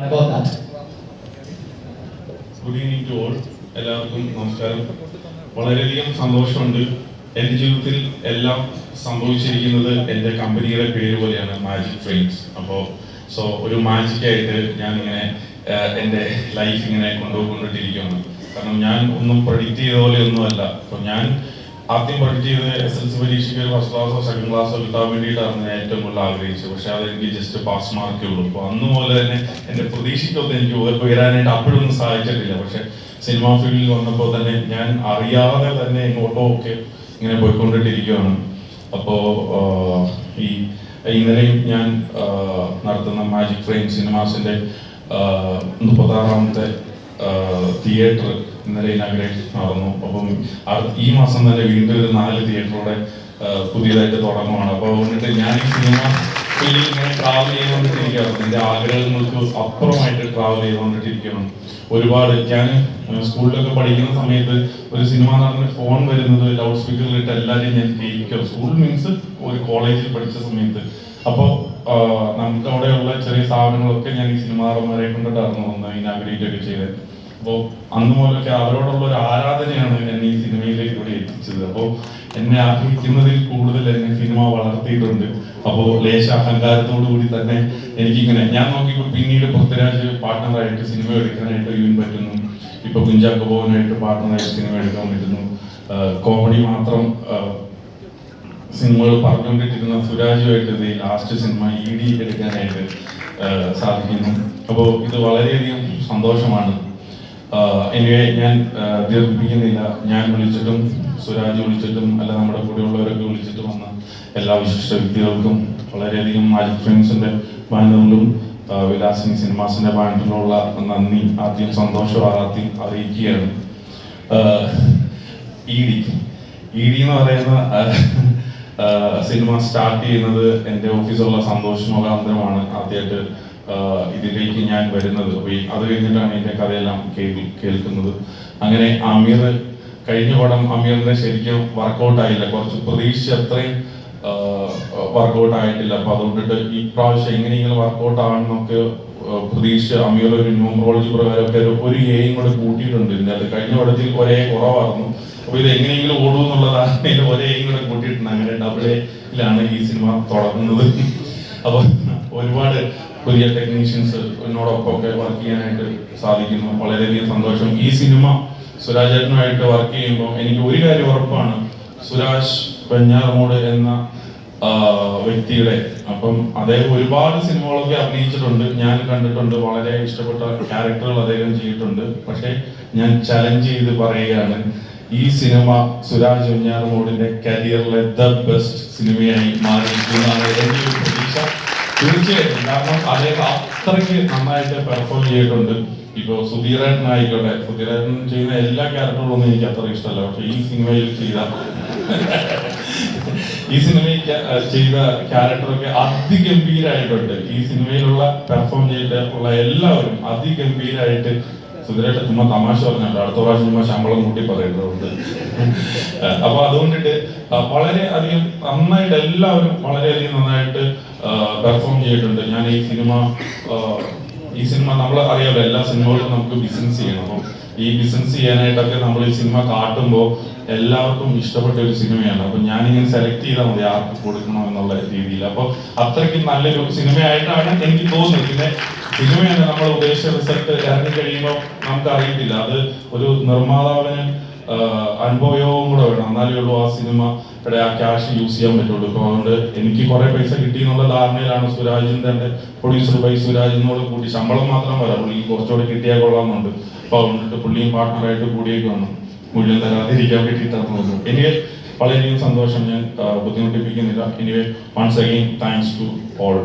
and about that. Good evening to all. എല്ലാവർക്കും നമസ്കാരം. വളരെയധികം സന്തോഷമുണ്ട്. എന്റെ ജീവിതത്തിൽ എല്ലാം സംഭവിച്ചിരിക്കുന്നത് എന്റെ കമ്പനിയുടെ പേര് പോലെയാണ് മാജിക് ഫ്രെയിംസ് അപ്പോൾ സോ ഒരു മാജിക് ആയിട്ട് ഞാൻ ഇങ്ങനെ എന്റെ ലൈഫ് ഇങ്ങനെ കൊണ്ടുപോയിക്കൊണ്ടിരിക്കുകയാണ്. കാരണം ഞാൻ ഒന്നും പ്രൊഡിക്റ്റ് ചെയ്ത പോലെ ഒന്നുമല്ല. അപ്പോൾ ഞാൻ ആദ്യം പ്രൊഡിക്റ്റ് ചെയ്ത് എസ് എൽ സി പരീക്ഷയ്ക്ക് ഒരു ഫസ്റ്റ് ക്ലാസ്സോ സെക്കൻഡ് ക്ലാസ്സോ കിട്ടാൻ വേണ്ടിയിട്ടാണ് ഞാൻ ഏറ്റവും കൂടുതൽ ആഗ്രഹിച്ചത്. പക്ഷെ അതെനിക്ക് ജസ്റ്റ് പാസ് മാർക്കേ ഉള്ളൂ. അപ്പോൾ അന്ന് പോലെ തന്നെ എന്റെ പ്രതീക്ഷയ്ക്കൊന്നും എനിക്ക് ഉയരാനായിട്ട് അപ്പോഴൊന്നും സാധിച്ചിട്ടില്ല. പക്ഷെ സിനിമാ ഫീൽഡിൽ വന്നപ്പോൾ തന്നെ ഞാൻ അറിയാതെ തന്നെ എങ്ങോട്ടോ ഒക്കെ ഇങ്ങനെ പോയിക്കൊണ്ടിട്ടിരിക്കുകയാണ് അപ്പോൾ ഈ ഇന്നലെയും ഞാൻ നടത്തുന്ന മാജിക് ഫ്രെയിം സിനിമാസിന്റെ മുപ്പത്താറാമത്തെ തിയേറ്റർ ഇന്നലെ ഇനാഗ്രേഷൻ നടന്നു. അപ്പം ഈ മാസം തന്നെ വീണ്ടും ഒരു നാല് തിയേറ്ററോടെ പുതിയതായിട്ട് തുടങ്ങുവാണ്. അപ്പോൾ അതുകൊണ്ടിട്ട് ഞാൻ ഈ സിനിമ ഇങ്ങനെ ട്രാവൽ ചെയ്തുകൊണ്ടിരിക്കുകയാണ്. എന്റെ ആഗ്രഹങ്ങൾക്ക് അപ്പുറമായിട്ട് ട്രാവൽ ചെയ്തുകൊണ്ടിരിക്കുകയാണ് ഒരുപാട് ഞാൻ സ്കൂളിലൊക്കെ പഠിക്കുന്ന സമയത്ത് ഒരു സിനിമ നടന്ന ഫോൺ വരുന്നത് ലൗഡ് സ്പീക്കറിൽ ഇട്ട് എല്ലാവരെയും ഞാൻ കേൾക്കും സ്കൂൾ മീൻസ് ഒരു കോളേജിൽ പഠിച്ച സമയത്ത്. അപ്പോൾ നമുക്ക് അവിടെയുള്ള ചെറിയ സ്ഥാപനങ്ങളൊക്കെ ഞാൻ ഈ സിനിമ നടന്മാരെ കൊണ്ടിട്ടായിരുന്നു ഇനാഗ്രേറ്റ് ഒക്കെ ചെയ്തത് അപ്പോൾ അന്ന് മുതലൊക്കെ അവരോടുള്ള ഒരു ആരാധനയാണ് എന്നെ ഈ സിനിമയിലേക്ക് ഇവിടെ എത്തിച്ചത്. അപ്പോൾ എന്നെ ആഗ്രഹിക്കുന്നതിൽ കൂടുതൽ എന്നെ സിനിമ വളർത്തിയിട്ടുണ്ട്. അപ്പോൾ ലേശ അഹങ്കാരത്തോടു കൂടി തന്നെ എനിക്കിങ്ങനെ ഞാൻ നോക്കിയപ്പോൾ പിന്നീട് പൃഥ്വിരാജ് പാർട്ട്ണറായിട്ട് സിനിമ എടുക്കാനായിട്ട് ഇവൻ പറ്റുന്നു. ഇപ്പൊ കുഞ്ചാക്കോ ഭവനായിട്ട് പാർട്ട്ണറായിട്ട് സിനിമ എടുക്കാൻ പറ്റുന്നു. കോമഡി മാത്രം സിനിമകൾ പറഞ്ഞുകൊണ്ടിട്ടിരുന്ന സുരാജുമായിട്ട് ഇത് ലാസ്റ്റ് സിനിമ ഇ ഡി എടുക്കാനായിട്ട് സാധിക്കുന്നു. അപ്പോൾ ഇത് വളരെയധികം സന്തോഷമാണ്. എനിവേ ഞാൻ ദീർഘിപ്പിക്കുന്നില്ല. ഞാൻ വിളിച്ചിട്ടും സുരാജ് വിളിച്ചിട്ടും അല്ല നമ്മുടെ കൂടെയുള്ളവരൊക്കെ വിളിച്ചിട്ട് വന്ന എല്ലാ വിശിഷ്ട വ്യക്തികൾക്കും വളരെയധികം മാജിക് ഫ്രെയിംസിന്റെ ബാനറിലും വിലാസിനി സിനിമാസിന്റെ ബാനറിലുള്ള നന്ദി ആദ്യം സന്തോഷം ആദ്യം അറിയിക്കുകയാണ്. ഇ ഡി ഇ ഡി എന്ന് പറയുന്ന സിനിമ സ്റ്റാർട്ട് ചെയ്യുന്നത് എന്റെ ഓഫീസുള്ള സന്തോഷ് മുഖാന്തരമാണ്. ആദ്യമായിട്ട് ഇതിലേക്ക് ഞാൻ വരുന്നത്. അത് കഴിഞ്ഞിട്ടാണ് എന്റെ കഥയെല്ലാം കേൾ- കേൾക്കുന്നത്. അങ്ങനെ അമീർ കഴിഞ്ഞ പടം അമീറിന് ശരിക്കും വർക്കൗട്ട് ആയില്ല. കുറച്ച് പ്രതീക്ഷ അത്രയും വർക്കൗട്ട് ആയിട്ടില്ല. അപ്പൊ അതുകൊണ്ടിട്ട് ഈ പ്രാവശ്യം എങ്ങനെയെങ്കിലും വർക്കൗട്ട് ആവാൻ നമുക്ക് പ്രതീക്ഷ അമീർ ഒരു ന്യൂമറോളജി പ്രകാരമൊക്കെ ഒരു- എയും കൂടെ കൂട്ടിയിട്ടുണ്ട് അത് കഴിഞ്ഞ പടത്തിൽ ഒരേ കുറവായിരുന്നു. അപ്പൊ ഇത് എങ്ങനെയെങ്കിലും ഓടും എന്നുള്ളതാണ് ഇതിൽ ഒരേ കൂടെ കൂട്ടിയിട്ടുണ്ട്. അങ്ങനെ ഡബിൾ എയിലാണ് ഈ സിനിമ തുടങ്ങുന്നത്. അപ്പൊ ഒരുപാട് പുതിയ ടെക്നീഷ്യൻസ് എന്നോടൊപ്പം ഒക്കെ വർക്ക് ചെയ്യാനായിട്ട് സാധിക്കുന്നു. വളരെയധികം സന്തോഷം. ഈ സിനിമ സുരാജേട്ടനുമായിട്ട് വർക്ക് ചെയ്യുമ്പോൾ എനിക്ക് ഒരു കാര്യം ഉറപ്പാണ്. സുരാജ് വെഞ്ഞാറമൂട് എന്ന വ്യക്തിയുടെ അപ്പം അദ്ദേഹം ഒരുപാട് സിനിമകളൊക്കെ അഭിനയിച്ചിട്ടുണ്ട്. ഞാൻ കണ്ടിട്ടുണ്ട്. വളരെ ഇഷ്ടപ്പെട്ട ക്യാരക്ടറുകൾ അദ്ദേഹം ചെയ്തിട്ടുണ്ട്. പക്ഷേ ഞാൻ ചലഞ്ച് ചെയ്ത് പറയുകയാണ് ഈ സിനിമ സുരാജ് വെഞ്ഞാറമൂടിന്റെ കരിയറിലെ ദ ബെസ്റ്റ് സിനിമയായി മാറിയിരിക്കുന്നതാണ് എന്റെ ഒരു പ്രതീക്ഷ. തീർച്ചയായിട്ടും. കാരണം അദ്ദേഹം അത്രയ്ക്ക് നന്നായിട്ട് പെർഫോം ചെയ്തിട്ടുണ്ട്. ഇപ്പൊ സുധീരനായിക്കോട്ടെ സുധീരൻ ചെയ്യുന്ന എല്ലാ ക്യാരക്ടറുകളൊന്നും എനിക്ക് അത്ര ഇഷ്ടമല്ല. പക്ഷെ ഈ സിനിമയിൽ ചെയ്ത ഈ സിനിമയിൽ ചെയ്ത ക്യാരക്ടറൊക്കെ അതിഗംഭീരായിട്ടുണ്ട്. ഈ സിനിമയിലുള്ള പെർഫോം ചെയ്തിട്ടുള്ള എല്ലാവരും അതിഗംഭീരായിട്ട് സുധീരേട്ട ചുമ്മാ തമാശ പറഞ്ഞിട്ടുണ്ട്. അടുത്ത പ്രാവശ്യം ചുമ്മാ ശമ്പളം കൂട്ടി പറയുന്നുണ്ട് അപ്പൊ അതുകൊണ്ടിട്ട് വളരെ അധികം നന്നായിട്ട് എല്ലാവരും വളരെയധികം നന്നായിട്ട് പെർഫോം ചെയ്തിട്ടുണ്ട്. ഞാൻ ഈ സിനിമ ഈ സിനിമ നമ്മൾ അറിയാമല്ലോ എല്ലാ സിനിമകളും നമുക്ക് ബിസിനസ് ചെയ്യണം. അപ്പം ഈ ബിസിനസ് ചെയ്യാനായിട്ടൊക്കെ നമ്മൾ ഈ സിനിമ കാട്ടുമ്പോൾ എല്ലാവർക്കും ഇഷ്ടപ്പെട്ട ഒരു സിനിമയാണ്. അപ്പം ഞാനിങ്ങനെ സെലക്ട് ചെയ്താൽ മതി ആർക്ക് കൊടുക്കണം എന്നുള്ള രീതിയിൽ അപ്പോൾ അത്രയ്ക്ക് നല്ലൊരു സിനിമയായിട്ടാണ് എനിക്ക് തോന്നുന്നത്. പിന്നെ സിനിമയാണ് നമ്മൾ ഉദ്ദേശിച്ച റിസൾട്ട് ഇറങ്ങി കഴിയുമ്പോൾ നമുക്ക് അറിയത്തില്ല അത് ഒരു നിർമ്മാതാവിന് അനുഭവവും കൂടെ വേണം എന്നാലേ ഉള്ളൂ ആ സിനിമയുടെ ആ ക്യാഷ് യൂസ് ചെയ്യാൻ പറ്റുള്ളൂ. ഇപ്പൊ അതുകൊണ്ട് എനിക്ക് കുറെ പൈസ കിട്ടി എന്നുള്ള ധാരണയിലാണ് സുരാജിന്റെ തന്നെ പ്രൊഡ്യൂസർ ബൈ സുരാജിനോട് കൂടി ശമ്പളം മാത്രം വരാം പുള്ളിക്ക് കുറച്ചുകൂടെ കിട്ടിയാൽ കൊള്ളാമെന്നുണ്ട്. അപ്പൊ അതുകൊണ്ടിട്ട് പുള്ളിയും പാർട്ട്ണറായിട്ട് വന്നു. മുഴുവൻ തരാതിരിക്കാൻ വേണ്ടിയിട്ടാണ് തോന്നുന്നത് എനിക്ക് വളരെയധികം സന്തോഷം. ഞാൻ ബുദ്ധിമുട്ടിപ്പിക്കുന്നില്ല. Anyway once again thanks to all